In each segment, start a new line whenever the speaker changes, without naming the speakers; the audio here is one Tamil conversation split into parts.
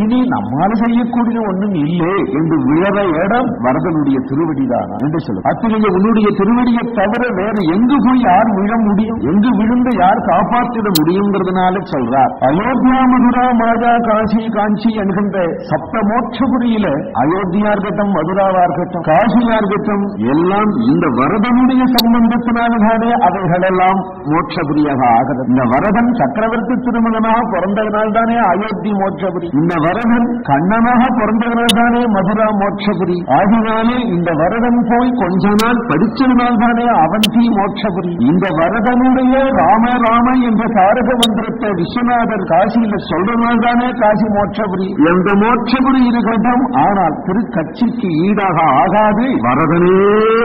இனி நம்மால செய்யக்கூடிய ஒண்ணும் இல்லை என்று விழற இடம் வரதனுடைய திருவடிதானா? என்று சொல்லும் அத்தகைய உன்னுடைய திருவடியை தவிர வேற எங்கு போய் யார் விழ முடியும்? எங்கு விழுந்து யார் காப்பாற்றிட முடியுங்கிறதுனால சொல்றார். அயோத்தியா மதுரா மாதா காசி காஞ்சி என்கின்ற சப்த மோட்சபுரியில அயோத்தியா இருக்கட்டும் மதுராவா இருக்கட்டும் காசியா இருக்கட்டும் எல்லாம் இந்த வரதனுடைய சம்பந்தத்தினால்தானே அவைகளெல்லாம் மோட்சபுரியாக ஆகிறது. இந்த வரதன் சக்கரவர்த்தி திருமகனாக பிறந்ததனால் தானே அயோத்தி மோட்சபுரி. இந்த வரதன் கண்ணனாக பிறந்தவர்கள்தானே மதுரா மோட்சபுரி? ஆகினாலே இந்த வரதன் போய் கொஞ்ச நாள் படிச்சதுனால் தானே அவந்தி மோட்சபுரி? இந்த வரதனுடைய ராம ராம என்ற தாரக மந்திரத்தை விஸ்வநாதர் காசியில சொல்றதுனால் தானே காசி மோட்சபுரி? எந்த மோட்சபுரி இருக்கட்டும் ஆனால் திருக்கட்சிக்கு ஈடாக ஆகாது. வரதனே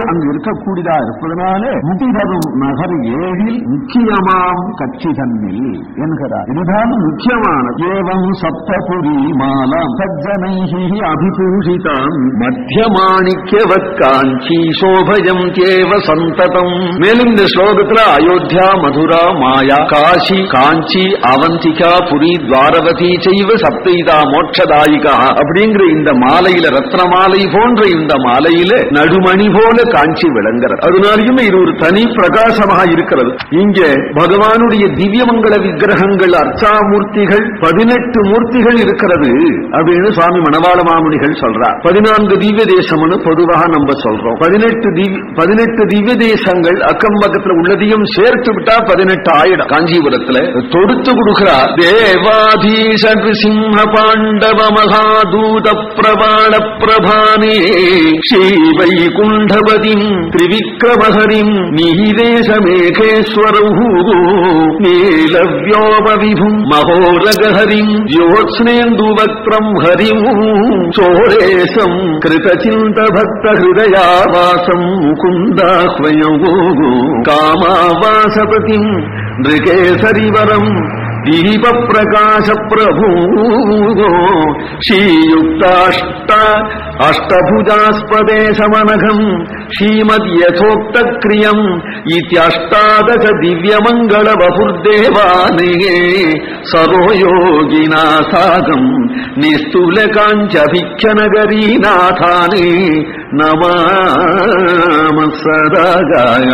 அங்கு இருக்கக்கூடியதா இருப்பதனாலே முதிரவும் நகர் ஏழில் முக்கியமாம் கட்சி தன்னில் என்கிறார். இதுதான் முக்கியமானது ஏவம் சப்தபுரி மாலாம் சஜ்ஜனைஹி அபிபூஷிதாம்
மத்தியமாணிக்கவத் காஞ்சி சோபயம் தேவ சந்ததம் மேலும் இந்த ஸ்லோகத்துல அயோத்தியா மதுரா மாயா காசி காஞ்சி அவந்திகா புரி துவாரவதி செய்வ சப்தைதா மோட்சதாயிகா அப்படிங்கிற இந்த மாலையில ரத்ன மாலை போன்ற இந்த மாலையில நடுமணி போல காஞ்சி விளங்குறது அதனாலையும் இது ஒரு தனி பிரகாசமாக இருக்கிறது இங்க பகவானுடைய திவ்யமங்கல விக்கிரகங்கள் அர்ச்சாமூர்த்திகள் பதினெட்டு மூர்த்திகள் இருக்கிற இருக்கிறது அப்படின்னு சுவாமி மணவாள மாமுனிகள் சொல்றார். பதினான்கு திவ்ய தேசம்னு பொதுவாக நம்ம சொல்றோம். பதினெட்டு திவ்ய பதினெட்டு திவ்ய தேசங்கள் அக்கம் பக்கத்துல உள்ளதையும் சேர்த்து விட்டா பதினெட்டு ஆயிடம் காஞ்சிபுரத்துல தொடுத்து கொடுக்கிறார். தேவாதீச சிம்ம பாண்டவ மகாதூத பிரபாண பிரபானே ஸ்ரீவை குண்டபதிம் திரிவிக்ரமஹரிம் நீலவியோப விபும் மகோரகஹரிம் ஜோத்ஸ்னேந்த वक्त्रम् हरिव चोरेशम् कृतचिन्त भक्त हृदयावासम् कुन्दा कामावासपतिम् नृकेसरिवरम् सरिवरम् श्रीयुक्ताष्ट अष्टभुजास्पदे समनघम् ஸ்ரீமத் யசோக்த கிரியம் இத்தியஷ்டாதச திவ்யமங்கள வபுர்தேவானே சரோயோகினா சாகம் நிஸ்துல காஞ்சபிக்ஷநகரீநாதானே நமாம சதாகாய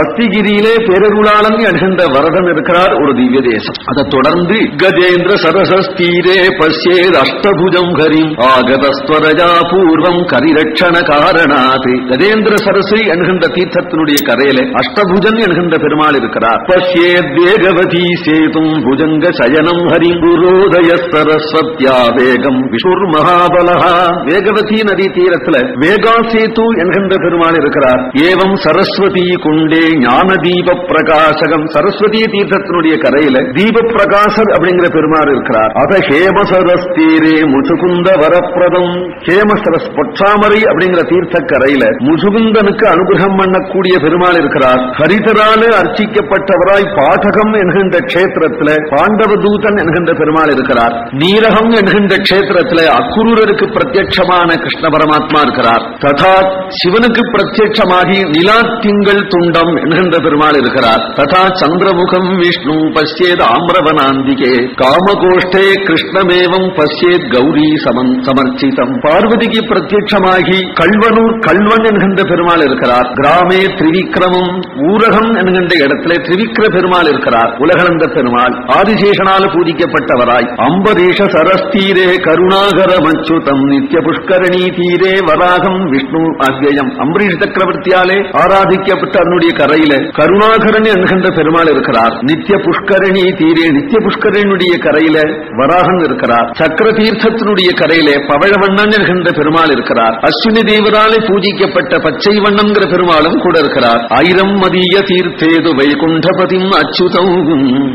அஸ்திகிரியிலே பெருகுளாளன் என்கின்ற வரதன் இருக்கிறார் ஒரு திவ்ய தேசம் அதை தொடர்ந்து கஜேந்திர சரசஸ்தீரே பசியேத் அஷ்டபுஜம் ஹரிம் ஆகதஸ்வரஜா பூர்வம் கரிரட்சண காரணாதே கஜேந்திர சரசு என்கின்ற தீர்த்தத்தினுடைய கரையிலே அஷ்டபுஜன் என்கின்ற பெருமாள் இருக்கிறார். பஷ்யே தேகவதி சேதும் புஜங்க சயனம் ஹரி குரோதய சரஸ்வத்யா வேகம் விஷ்ணுர் மகாபலஹா. வேகவதி நதி தீரத்தில் வேகா சேது என்கின்ற பெருமாள் இருக்கிறார். ஏவம் சரஸ்வதி குண்டே ஞான தீப பிரகாசகம். சரஸ்வதி தீர்த்தத்தினுடைய கரையில தீப பிரகாசர் அப்படிங்கிற பெருமாள் இருக்கிறார். அத ஹேமசரஸ் தீரே முசுகுந்த வரப்பிரதம். ஹேமசரஸ் பொற்றாமரை அப்படிங்கிற தீர்த்த கரையில முசுகுந்தனுக்கு அனுகிரகம் பண்ணக்கூடிய பெருமாள் இருக்கிறார். ஹரிதரால அர்ச்சிக்கப்பட்டவராய் பாடகம் என்கின்ற கஷேத்திரத்தில் பாண்டவ தூதன் என்கின்ற பெருமாள் இருக்கிறார். நீரகம் என்கின்ற கஷேத்திரத்தில் அக்குரூரருக்கு பிரத்யட்சமான கிருஷ்ண பரமாத்மா இருக்கிறார். ததா சிவனுக்கு பிரத்யட்சமாகி நிலா திங்கள் துண்டம் என்கின்ற பெருமாள் இருக்கிறார். ததா சந்திரமுகம் விஷ்ணு பசியேத் ஆம்ரவனாந்திகே காமகோஷ்டே கிருஷ்ணமேவம் பசியேத் கௌரி சமன் சமர்ச்சிதம். பார்வதிக்கு பிரத்யட்சமாகி கல்வனூர் கல்வன் என்கின்ற பெருமாள் இருக்கிறார். கிராமே திரிவிக்ரமம் ஊரகம் என்கின்ற இடத்திலே திரிவிக்ர பெருமாள் இருக்கிறார். உலகளந்த பெருமாள் ஆதிசேஷனால பூஜிக்கப்பட்டவராய். அம்பரீஷ சரஸ்தீரே கருணாகரமச்சுதம் நித்ய புஷ்கரணி தீரே வராகம் விஷ்ணு அவ்யயம் அம்பரீஷ் சக்கரவர்த்தியாலே ஆராதிக்கப்பட்ட அதனுடைய கரையில கருணாகரன் என்கின்ற பெருமாள் இருக்கிறார். நித்திய புஷ்கரணி தீரே நித்திய புஷ்கரனுடைய கரையில வராகன் இருக்கிறார். சக்கர தீர்த்தத்தினுடைய கரையிலே பவழவண்ணன் என்கின்ற பெருமாள் இருக்கிறார். அஸ்வினி தேவராலே பூஜிக்கப்பட்ட பச்சை வண்ணங்கிற பெருமாளும் கூட இருக்கிறார். ஆயிரம் மதிய தீர்த்தேது வைகுண்டபதிம் அச்சுதவும்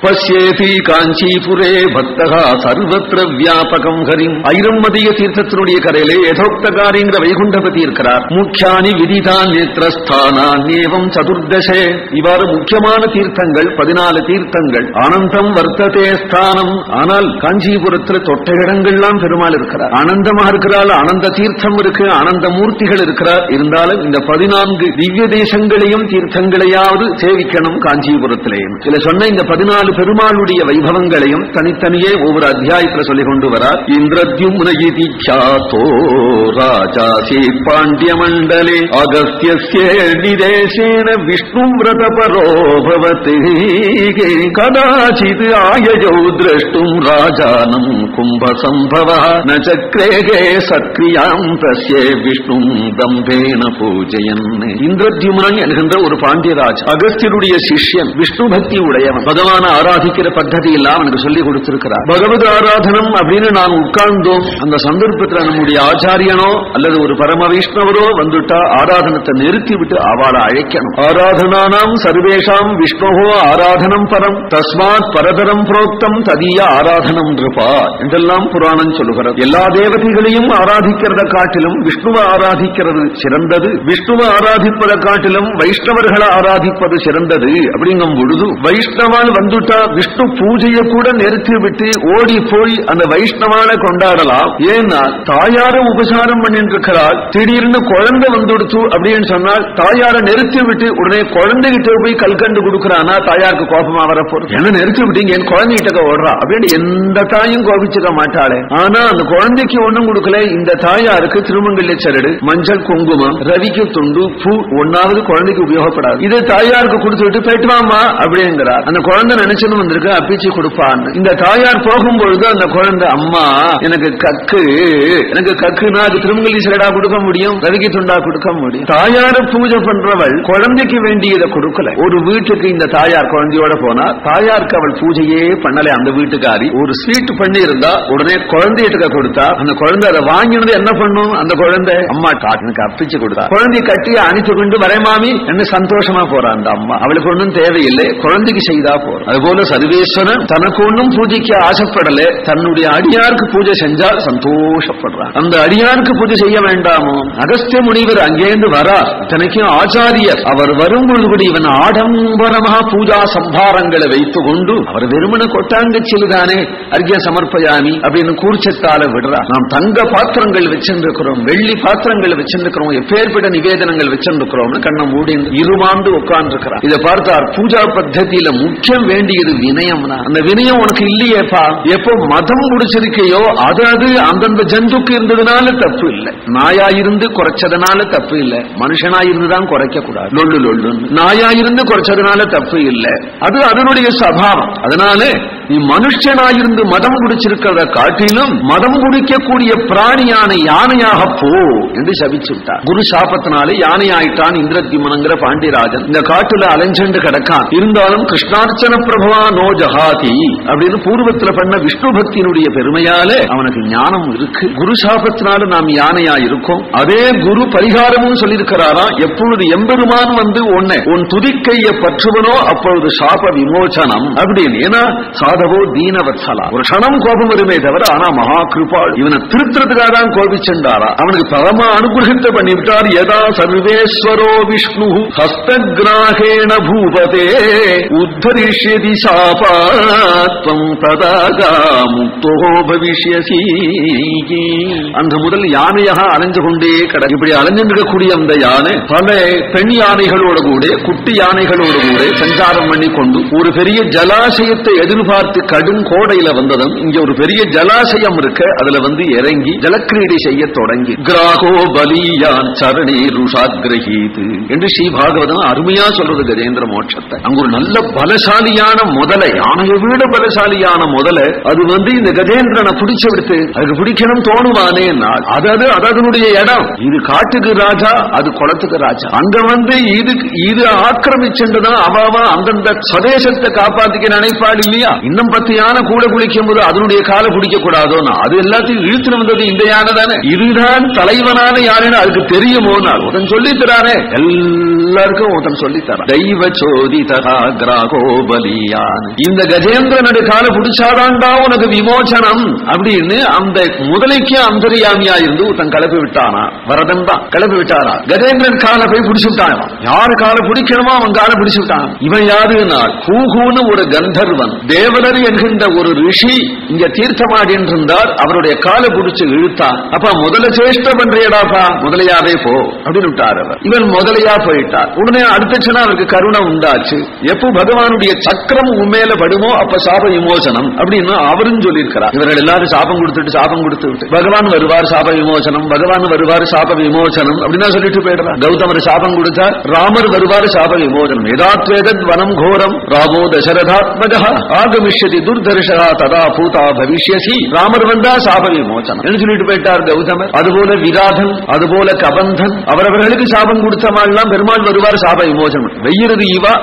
பசியேதி காஞ்சிபுரே பக்தகா சர்வத்திர வியாபகம் ஹரிம். ஐரம் மதிய தீர்த்தத்தினுடைய கரையிலே யதோக்தகாரிங்கிற வைகுண்டபதி இருக்கிறார். முக்கியானி விதிதா நேத்திரஸ்தானான் ஏவம் சதுர்தசே. இவ்வாறு முக்கியமான தீர்த்தங்கள் பதினாலு தீர்த்தங்கள். ஆனந்தம் வர்த்ததே ஸ்தானம். ஆனால் காஞ்சிபுரத்தில் தொட்ட இடங்கள்லாம் பெருமாள் இருக்கிறார். ஆனந்தமா இருக்கிறாள் ஆனந்த தீர்த்தம் இருக்கு ஆனந்த மூர்த்திகள் இருக்கிறார். இருந்தாலும் இந்த பதினான்கு திவ்ய தேசங்களையும் தீர்த்தங்களையாவது சேவிக்கணும் காஞ்சிபுரத்திலேயும் சில சொன்ன இந்த பதினாலு பெருமாளுடைய வைபவங்களையும் தனித்தனியே ஒவ்வொரு அத்தியாயத்தில் சொல்லிக் கொண்டு வரார். இந்திரத்யும்னோ ராஜா சே பாண்டிய மண்டலே அகஸ்தியேஷேன விஷ்ணு விரத பரோபவத் கதாச்சித் ஆயஜௌ திரஷ்டும் ராஜானம் கும்ப சம்பவ ந சக்ரேகே சக்ரியாம் தஸ்யே விஷ்ணு தம்பே தம்பேன பூஜயன் இந்திரத்யுமன் என்கின்ற ஒரு பாண்டியராஜ் அகஸ்தியருடைய சிஷ்யன் விஷ்ணு பக்தி உடையவன். பகவான ஆராதிக்கிற பத்ததி எல்லாம் அவனுக்கு சொல்லி கொடுத்திருக்கிறார். பகவத் ஆராதனம் அப்படின்னு நான் உட்கார்ந்தோம். அந்த சந்தர்ப்பத்தில் நம்முடைய ஆச்சாரியனோ அல்லது ஒரு பரம வைஷ்ணவரோ வந்துட்டா ஆராதனத்தை நிறுத்தி விட்டு அவளை அழைக்கணும். ஆராதனானாம் சர்வேஷாம் விஷ்ணுவோ ஆராதனம் பரம் தஸ்மாத் பரதரம் புரோக்தம் ததிய ஆராதனம் இருப்பா என்றெல்லாம் புராணம் சொல்லுகிறது. எல்லா தேவதைகளையும் ஆராதிக்கிறத காட்டிலும் விஷ்ணுவை ஆராதிக்கிறது சிறந்தது. விஷ்ணுவை ஆராதிப்பதை காட்டிலும் வைஷ்ணவர்களை ஆராதிப்பது சிறந்தது. அப்படிங்கும் பொழுது வைஷ்ணவான் வந்துட்டா விஷ்ணு பூஜையை கூட நிறுத்தி விட்டு ஓடி போய் அந்த வைஷ்ணவான கொண்டாடலாம். ஏன்னா தாயார உபசாரம் பண்ணிட்டு இருக்கிறாள் திடீர்னு குழந்தை வந்துடுச்சு அப்படின்னு சொன்னால் தாயார நிறுத்தி விட்டு உடனே குழந்தைகிட்ட போய் கல்கண்டு கொடுக்கறானா தாயாருக்கு கோபமா வரப்போறது? என்ன நிறுத்தி விட்டீங்க? என் குழந்தைகிட்ட ஓடுறா. அப்படின்னு எந்த தாயும் கோபிச்சுக்க மாட்டாளே. ஆனா அந்த குழந்தைக்கு ஒண்ணும் கொடுக்கல. இந்த தாயாருக்கு திருமங்கல்ய சரடு மஞ்சள் குங்குமம் ரவிக்கு துண்டு பூ ஒன்னாவது குழந்தைக்கு உபயோகப்படாது. இது தாயாருக்கு கொடுத்துட்டு போயிட்டு வாமா அப்படிங்கிறார். அந்த குழந்தை நினைச்சுன்னு வந்திருக்கு அப்பிச்சு கொடுப்பான்னு. இந்த தாயார் போகும்பொழுது அந்த குழந்தை அம்மா எனக்கு கக்கு எனக்கு கக்குனா அது திருமங்கலி சேடா கொடுக்க முடியும் ரவிக்கு துண்டா கொடுக்க முடியும். தாயார பூஜை பண்றவள் குழந்தைக்கு வேண்டியதை கொடுக்கல. ஒரு வீட்டுக்கு இந்த தாயார் குழந்தையோட போனா தாயாருக்கு அவள் பூஜையே பண்ணல அந்த வீட்டுக்காரி. ஒரு ஸ்வீட் பண்ணி இருந்தா உடனே குழந்தைகிட்ட கொடுத்தா அந்த குழந்தை அதை வாங்கினது என்ன பண்ணும்? அந்த குழந்தை அம்மா காட்டுனுக்கு அப்பிச்சு கொடுத்தா குழந்தை கட்டி அணித்து கொண்டு வரே மாமி என்ன சந்தோஷமா போறா அந்த அம்மா. அவளுக்கு ஒன்றும் தேவையில்லை குழந்தைக்கு செய்தா போறோம் அதுபோல சர்வேஸ்வரன் தனக்கு ஒன்றும் பூஜைக்கு ஆசைப்படல தன்னுடைய அடியாருக்கு பூஜை செஞ்சால் சந்தோஷப்படுறான். அந்த அடியாருக்கு பூஜை செய்ய வேண்டாமோ? அகஸ்திய முனிவர் அங்கேருந்து வரா இத்தனைக்கும் ஆச்சாரியர். அவர் வரும்பொழுது கூட இவன் ஆடம்பரமா பூஜா சம்பாரங்களை வைத்துக் கொண்டு அவர் வெறுமன கொட்டாங்கச்சில் தானே அர்க்கிய சமர்ப்பயாமி அப்படின்னு கூர்ச்சத்தால விடுறா நாம் தங்க பாத்திரங்கள் வச்சிருக்கிறோம் வெள்ளி பாத்திரங்கள் வச்சிருக்கிறோம் எப்பேற்பட்ட நிவேதனங்கள் வச்சிருக்கிறோம் கண்ணை மூடி இருமாண்டு உட்கார்ந்து இதை பார்த்தார் பூஜா பத்ததியில முக்கியம் வேண்டியது வினயம்னா. அந்த வினயம் உனக்கு இல்லையேப்பா. எப்போ மதம் முடிச்சிருக்கையோ அதாவது அந்தந்த ஜந்துக்கு இருந்ததுனால தப்பு இல்லை. நாயா இருந்து குறைச்சதுனால தப்பு இல்லை. மனுஷனா இருந்துதான் குறைக்க கூடாது லொல்லு லொல்லு நாயா இருந்து குறைச்சதுனால தப்பு இல்லை. அது அதனுடைய சபாவம். அதனால நீ மனுஷனாயிருந்து மதம் குடிச்சிருக்கிறத காட்டிலும் மதம் குடிக்கக்கூடிய பிராணியான யானையாக போ என்று சபிச்சு விட்டார். குரு சாபத்தினாலே யானை ஆயிட்டான் இந்திரத்யுமனங்கிற பாண்டியராஜன். இந்த காட்டுல அலைஞ்சண்டு கிடக்கான். இருந்தாலும் கிருஷ்ணார்ச்சன பிரபவா நோ ஜஹாதி அப்படின்னு பூர்வத்துல பண்ண விஷ்ணு பக்தியினுடைய பெருமையாலே அவனுக்கு ஞானம் இருக்கு. குரு சாபத்தினால நாம் யானையா இருக்கோம். அதே குரு பரிகாரமும் சொல்லியிருக்கிறாரா? எப்பொழுது எம்பெருமான் வந்து உன்னை உன் துதிக்கைய பற்றுவனோ அப்பொழுது சாப விமோச்சனம் அப்படின்னு. ஏன்னா சாதவோ தீனவத்சலா. ஒரு க்ஷணம் கோபம் வருமே தவிர ஆனா மகா கிருபாள் இவனை திருத்துறதுக்காக தான் கோபிச்சென்றாரா அவனுக்கு பரம அனுகிரகத்தை பண்ணிவிட்டார் யதா சர்வேஸ்வரோ விஷ்ணு ஹஸ்தகிராகேண பூபதே உத்தரிஷ்யதி சாபாத்வம் ததாகா முக்தோ பவிஷ்யசி. அந்த முதல் யானையாக அலைஞ்சு கொண்டே கடை இப்படி அலைஞ்சிருக்கக்கூடிய அந்த யானை பல பெண் யானைகளோட கூட குட்டி யானைகளோடு கூட சஞ்சாரம் பண்ணி கொண்டு ஒரு பெரிய ஜலாசயத்தை எதிர்பார்த்து கடும் கோடையில வந்ததும் இங்க ஒரு பெரிய ஜலாசயம் இருக்க அதுல வந்து இறங்கி ஜலக்கிரீடை செய்ய தொடங்கி கிராகோ பலியான் சரணே ருஷாகிரகீது என்று ஸ்ரீ பாகவதம் அருமையா சொல்றது கஜேந்திர மோட்சத்தை. அங்க ஒரு நல்ல பலசாலியான முதலை யானையை விட பலசாலியான முதலை அது வந்து இந்த கஜேந்திரனை பிடிச்சு விடுத்து அதுக்கு பிடிக்கணும் தோணுவானே நாள் அதாவது அது அதனுடைய இடம். இது காட்டுக்கு ராஜா அது குளத்துக்கு ராஜா. அங்க வந்து இது இது ஆக்கிரமிச்சுதான் அவாவா அந்தந்த சதேசத்தை காப்பாத்திக்க நினைப்பாள் இல்லையா? இன்னும் பத்து யானை கூட குளிக்கும் போது அதனுடைய காலை பிடிக்க கூடாதோன்னா அது எல்லாத்தையும் இழுத்து வந்தது இந்த யானை தானே இதுதான் தலைவனான யானைன்னு அதுக்கு நாள் ஒருத்தன் சொல்லி தரானே எல்லாருக்கும் ஒருத்தன் சொல்லி தரான் தெய்வ சோதி தகா கிராகோ பலியான் இந்த கஜேந்திரனுடைய காலை பிடிச்சாதான்டா உனக்கு விமோச்சனம் அப்படின்னு அந்த முதலைக்கு அந்தரியாமியா இருந்து ஒருத்தன் கலப்பி விட்டானா? வரதன் தான் கிளப்பி விட்டாரா கஜேந்திரன் காலை போய் பிடிச்சு விட்டான் யாரு காலை பிடிக்கணுமோ அவன் காலை பிடிச்சு விட்டான் இவன் யாருன்னா ஹூஹூன்னு ஒரு கந்தர்வன் தேவனர் என்கின்ற ஒரு ரிஷி இங்க தீர்த்தமாடின்னு இருந்தார் அவருடைய காலை பிடிச்சு இழுத்தான். அப்ப முதல்ல சேஷ்ட பண்றியடாப்பா? முதலையாவே போ அப்படின்னு விட்டார் அவர். இவன் முதலையா போயிட்டார் உடனே அடுத்த அவருக்கு கருணை உண்டாச்சு. எப்போ பகவானுடைய சக்கரம் உண்மையில படுமோ அப்ப சாப விமோசனம் அப்படின்னு அவரும் சொல்லியிருக்கிறார். இவர்கள் எல்லாரும் சாபம் கொடுத்துட்டு சாபம் கொடுத்து விட்டு. பகவான் வருவார் சாப விமோசனம். பகவான் வருவார் சாப விமோசனம். அப்படின்னா சொல்லிட்டு போயிடுறார். கௌதமர் சாபம் கொடுத்தார். ராமர் வருவார் சாப விமோசனம். எதாத்வேதத் வனம் கோரம். ராமோ தசரதாத்மஜா ஆகமிஷதி துர்தர்ஷா ததா பூதா பவிஷ்யசி. ராமர் வந்தா சாப விமோசனம். என்று சொல்லிட்டு போயிட்டார் கௌதமர். அதுபோல விராதன் அதுபோல அபந்தன் அவரவர்களுக்கு சாபம் கொடுத்தவாள்லாம் பெருமாள் வருவார் சாப விமோசனம். வெய்யறது இவா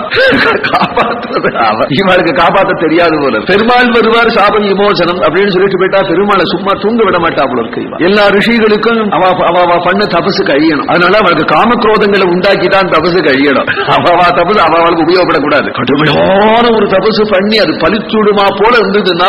காப்பாற்றுறது அவ இவாளுக்கு காப்பாற்ற தெரியாது போல. பெருமாள் வருவார் சாப விமோசனம் அப்படின்னு சொல்லிட்டு போயிட்டா பெருமாளை சும்மா தூங்க விட மாட்டா போல இருக்கு எல்லா ரிஷிகளுக்கும் அவ அவ அவ பண்ண தபசு கழியணும். அதனால அவளுக்கு காமக்ரோதங்களை உண்டாக்கி தான் தபசு கழியணும். அவ தபசு அவளுக்கு உபயோகப்படக்கூடாது. கடுமையான ஒரு தபசு பண்ணி அது பலிச்சுடுமா போல இருந்ததுன்னா